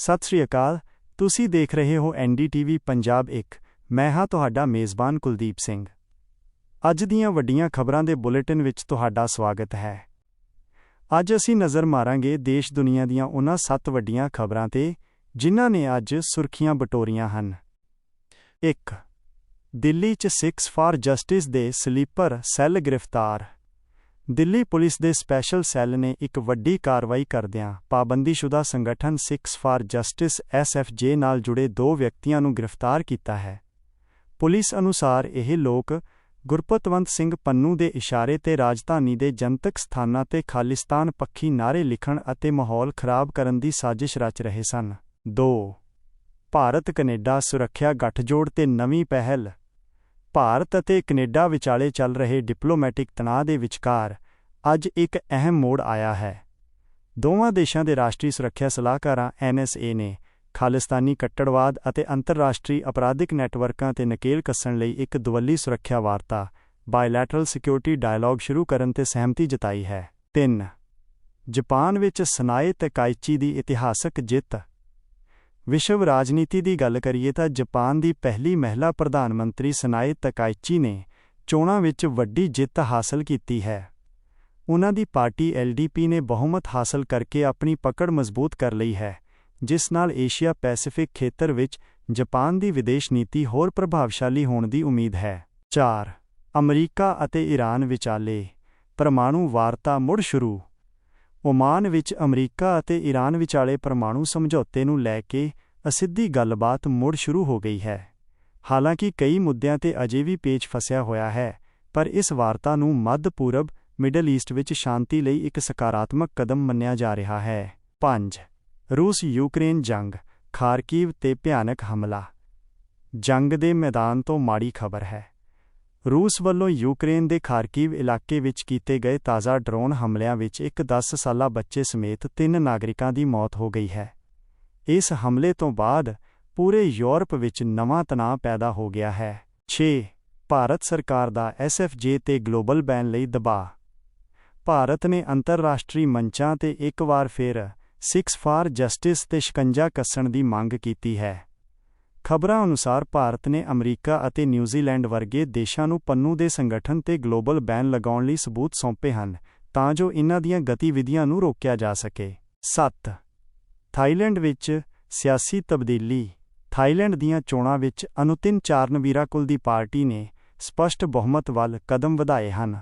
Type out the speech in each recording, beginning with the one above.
ਸਤਿ ਸ਼੍ਰੀ ਅਕਾਲ। ਤੁਸੀਂ ਦੇਖ ਰਹੇ ਹੋ ਐਨਡੀਟੀਵੀ ਪੰਜਾਬ 1 ਮੈਂ ਹਾਂ ਤੁਹਾਡਾ ਮੇਜ਼ਬਾਨ ਕੁਲਦੀਪ ਸਿੰਘ। ਅੱਜ ਦੀਆਂ ਵੱਡੀਆਂ ਖਬਰਾਂ ਦੇ ਬੁਲੇਟਿਨ ਵਿੱਚ ਤੁਹਾਡਾ ਸਵਾਗਤ ਹੈ। ਅੱਜ ਅਸੀਂ ਨਜ਼ਰ ਮਾਰਾਂਗੇ ਦੇਸ਼ ਦੁਨੀਆ ਦੀਆਂ ਉਹਨਾਂ 7 ਵੱਡੀਆਂ ਖਬਰਾਂ ਤੇ, ਜਿਨ੍ਹਾਂ ਨੇ ਅੱਜ ਸੁਰਖੀਆਂ ਬਟੋਰੀਆਂ ਹਨ। 1 ਦਿੱਲੀ 'ਚ ਸਿਕਸ ਫਾਰ ਜਸਟਿਸ ਦੇ ਸਲੀਪਰ ਸੈੱਲ ਗ੍ਰਿਫਤਾਰ। ਦਿੱਲੀ ਪੁਲਿਸ ਦੇ ਸਪੈਸ਼ਲ ਸੈੱਲ ਨੇ ਇੱਕ ਵੱਡੀ ਕਾਰਵਾਈ ਕਰਦਿਆਂ ਪਾਬੰਦੀਸ਼ੁਦਾ ਸੰਗਠਨ ਸਿਕਸ ਫਾਰ ਜਸਟਿਸ ਐਸਐਫਜੇ ਨਾਲ ਜੁੜੇ ਦੋ ਵਿਅਕਤੀਆਂ ਨੂੰ ਗ੍ਰਿਫਤਾਰ ਕੀਤਾ ਹੈ। ਪੁਲਿਸ ਅਨੁਸਾਰ ਇਹ ਲੋਕ ਗੁਰਪਤਵੰਤ ਸਿੰਘ ਪੰਨੂ ਦੇ ਇਸ਼ਾਰੇ ਤੇ ਰਾਜਧਾਨੀ ਦੇ ਜਨਤਕ ਸਥਾਨਾਂ ਤੇ ਖਾਲਿਸਤਾਨ ਪੱਖੀ ਨਾਰੇ ਲਿਖਣ ਅਤੇ ਮਾਹੌਲ ਖਰਾਬ ਕਰਨ ਦੀ ਸਾਜ਼ਿਸ਼ ਰਚ ਰਹੇ ਸਨ। 2 ਭਾਰਤ ਕੈਨੇਡਾ ਸੁਰੱਖਿਆ ਗੱਠਜੋੜ ਤੇ ਨਵੀਂ ਪਹਿਲ ਭਾਰਤ ਅਤੇ ਕੈਨੇਡਾ ਵਿਚਾਲੇ ਚੱਲ ਰਹੇ ਡਿਪਲੋਮੈਟਿਕ ਤਣਾਅ ਦੇ ਵਿਚਕਾਰ ਅੱਜ ਇੱਕ ਅਹਿਮ ਮੋੜ ਆਇਆ ਹੈ। ਦੋਵਾਂ ਦੇਸ਼ਾਂ ਦੇ ਰਾਸ਼ਟਰੀ ਸੁਰੱਖਿਆ ਸਲਾਹਕਾਰਾਂ ਐਨਐਸਏ ਨੇ ਖਾਲਿਸਤਾਨੀ ਕੱਟੜਵਾਦ ਅਤੇ ਅੰਤਰਰਾਸ਼ਟਰੀ ਅਪਰਾਧਿਕ ਨੈਟਵਰਕਾਂ ਤੇ ਨਕੇਲ ਕੱਸਣ ਲਈ ਇੱਕ ਦੁਵੱਲੀ ਸੁਰੱਖਿਆ ਵਾਰਤਾ ਬਾਇਲੈਟਰਲ ਸਿਕਿਉਰਿਟੀ ਡਾਇਲਾਗ ਸ਼ੁਰੂ ਕਰਨ ਤੇ ਸਹਿਮਤੀ ਜਤਾਈ ਹੈ। 3 ਜਾਪਾਨ ਵਿੱਚ ਸਨਾਏ ਤਕਾਈਚੀ ਦੀ ਇਤਿਹਾਸਕ ਜਿੱਤ ਵਿਸ਼ਵ ਰਾਜਨੀਤੀ ਦੀ ਗੱਲ ਕਰੀਏ ਤਾਂ ਜਾਪਾਨ ਦੀ ਪਹਿਲੀ ਮਹਿਲਾ ਪ੍ਰਧਾਨ ਮੰਤਰੀ ਸਨਾਏ ਤਕਾਇਚੀ ਨੇ ਚੋਣਾਂ ਵਿੱਚ ਵੱਡੀ ਜਿੱਤ ਹਾਸਲ ਕੀਤੀ ਹੈ। ਉਹਨਾਂ ਦੀ ਪਾਰਟੀ ਐਲਡੀਪੀ ਨੇ ਬਹੁਮਤ ਹਾਸਲ ਕਰਕੇ ਆਪਣੀ ਪਕੜ ਮਜ਼ਬੂਤ ਕਰ ਲਈ ਹੈ, ਜਿਸ ਨਾਲ ਏਸ਼ੀਆ ਪੈਸੀਫਿਕ ਖੇਤਰ ਵਿੱਚ ਜਾਪਾਨ ਦੀ ਵਿਦੇਸ਼ ਨੀਤੀ ਹੋਰ ਪ੍ਰਭਾਵਸ਼ਾਲੀ ਹੋਣ ਦੀ ਉਮੀਦ ਹੈ। 4 ਅਮਰੀਕਾ ਅਤੇ ਈਰਾਨ ਵਿਚਾਲੇ ਪਰਮਾਣੂ ਵਾਰਤਾ ਮੁੜ ਸ਼ੁਰੂ ਓਮਾਨ ਵਿੱਚ ਅਮਰੀਕਾ ਅਤੇ ਈਰਾਨ ਵਿਚਾਲੇ ਪਰਮਾਣੂ ਸਮਝੌਤੇ ਨੂੰ ਲੈ ਕੇ ਅਸਿੱਧੀ ਗੱਲਬਾਤ ਮੁੜ ਸ਼ੁਰੂ ਹੋ ਗਈ ਹੈ। ਹਾਲਾਂਕਿ ਕਈ ਮੁੱਦਿਆਂ ਤੇ ਅਜੇ ਵੀ ਪੇਚ ਫਸਿਆ ਹੋਇਆ ਹੈ, ਪਰ ਇਸ ਵਾਰਤਾ ਨੂੰ ਮੱਧ ਪੂਰਬ ਮਿਡਲ ਈਸਟ ਵਿੱਚ ਸ਼ਾਂਤੀ ਲਈ ਇੱਕ ਸਕਾਰਾਤਮਕ ਕਦਮ ਮੰਨਿਆ ਜਾ ਰਿਹਾ ਹੈ। 5 ਰੂਸ ਯੂਕਰੇਨ ਜੰਗ, ਖਾਰਕੀਵ ਤੇ ਭਿਆਨਕ ਹਮਲਾ। ਜੰਗ ਦੇ ਮੈਦਾਨ ਤੋਂ ਮਾੜੀ ਖਬਰ ਹੈ। ਰੂਸ ਵੱਲੋਂ ਯੂਕਰੇਨ ਦੇ ਖਾਰਕੀਵ ਇਲਾਕੇ ਵਿੱਚ ਕੀਤੇ ਗਏ ਤਾਜ਼ਾ ਡਰੋਨ ਹਮਲਿਆਂ ਵਿੱਚ ਇੱਕ 10 ਸਾਲਾ ਬੱਚੇ ਸਮੇਤ ਤਿੰਨ ਨਾਗਰਿਕਾਂ ਦੀ ਮੌਤ ਹੋ ਗਈ ਹੈ। ਇਸ ਹਮਲੇ ਤੋਂ ਬਾਅਦ ਪੂਰੇ ਯੂਰਪ ਵਿੱਚ ਨਵਾਂ ਤਣਾਅ ਪੈਦਾ ਹੋ ਗਿਆ ਹੈ। 6 ਭਾਰਤ ਸਰਕਾਰ ਦਾ ਐਸਐਫਜੇ ਤੇ ਗਲੋਬਲ ਬੈਨ ਲਈ ਦਬਾਅ। ਭਾਰਤ ਨੇ ਅੰਤਰਰਾਸ਼ਟਰੀ ਮੰਚਾਂ ਤੇ ਇੱਕ ਵਾਰ ਫਿਰ ਸਿਕਸ ਫਾਰ ਜਸਟਿਸ ਤੇ ਸ਼ਿਕੰਜਾ ਕੱਸਣ ਦੀ ਮੰਗ ਕੀਤੀ ਹੈ। ਖਬਰਾਂ ਅਨੁਸਾਰ ਭਾਰਤ ਨੇ ਅਮਰੀਕਾ ਅਤੇ ਨਿਊਜ਼ੀਲੈਂਡ ਵਰਗੇ ਦੇਸ਼ਾਂ ਨੂੰ ਪੰਨੂ ਦੇ ਸੰਗਠਨ ਤੇ ਗਲੋਬਲ ਬੈਨ ਲਗਾਉਣ ਲਈ ਸਬੂਤ ਸੌਂਪੇ ਹਨ, ਤਾਂ ਜੋ ਇਨ੍ਹਾਂ ਦੀਆਂ ਗਤੀਵਿਧੀਆਂ ਨੂੰ ਰੋਕਿਆ ਜਾ ਸਕੇ। 7 ਥਾਈਲੈਂਡ ਵਿੱਚ ਸਿਆਸੀ ਤਬਦੀਲੀ। ਥਾਈਲੈਂਡ ਦੀਆਂ ਚੋਣਾਂ ਵਿੱਚ ਅਨੁਤਿਨ ਚਾਰਨਵੀਰਾਕੁਲ ਦੀ ਪਾਰਟੀ ਨੇ ਸਪਸ਼ਟ ਬਹੁਮਤ ਵੱਲ ਕਦਮ ਵਧਾਏ ਹਨ।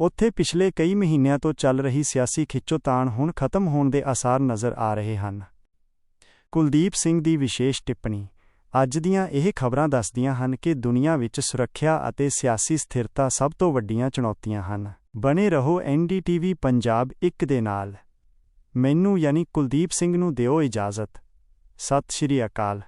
ਉੱਥੇ ਪਿਛਲੇ ਕਈ ਮਹੀਨਿਆਂ ਤੋਂ ਚੱਲ ਰਹੀ ਸਿਆਸੀ ਖਿੱਚੋਤਾਣ ਹੁਣ ਖਤਮ ਹੋਣ ਦੇ ਆਸਾਰ ਨਜ਼ਰ ਆ ਰਹੇ ਹਨ। ਕੁਲਦੀਪ ਸਿੰਘ ਦੀ ਵਿਸ਼ੇਸ਼ ਟਿੱਪਣੀ। ਅੱਜ ਦੀਆਂ ਇਹ ਖਬਰਾਂ ਦੱਸਦੀਆਂ ਹਨ ਕਿ ਦੁਨੀਆ ਵਿੱਚ ਸੁਰੱਖਿਆ ਅਤੇ ਸਿਆਸੀ ਸਥਿਰਤਾ ਸਭ ਤੋਂ ਵੱਡੀਆਂ ਚੁਣੌਤੀਆਂ ਹਨ। ਬਣੇ ਰਹੋ ਐਨਡੀਟੀਵੀ ਪੰਜਾਬ ਇੱਕ ਦੇ ਨਾਲ। ਮੈਨੂੰ ਯਾਨੀ ਕੁਲਦੀਪ ਸਿੰਘ ਨੂੰ ਦਿਓ ਇਜਾਜ਼ਤ। ਸਤਿ ਸ਼੍ਰੀ ਅਕਾਲ।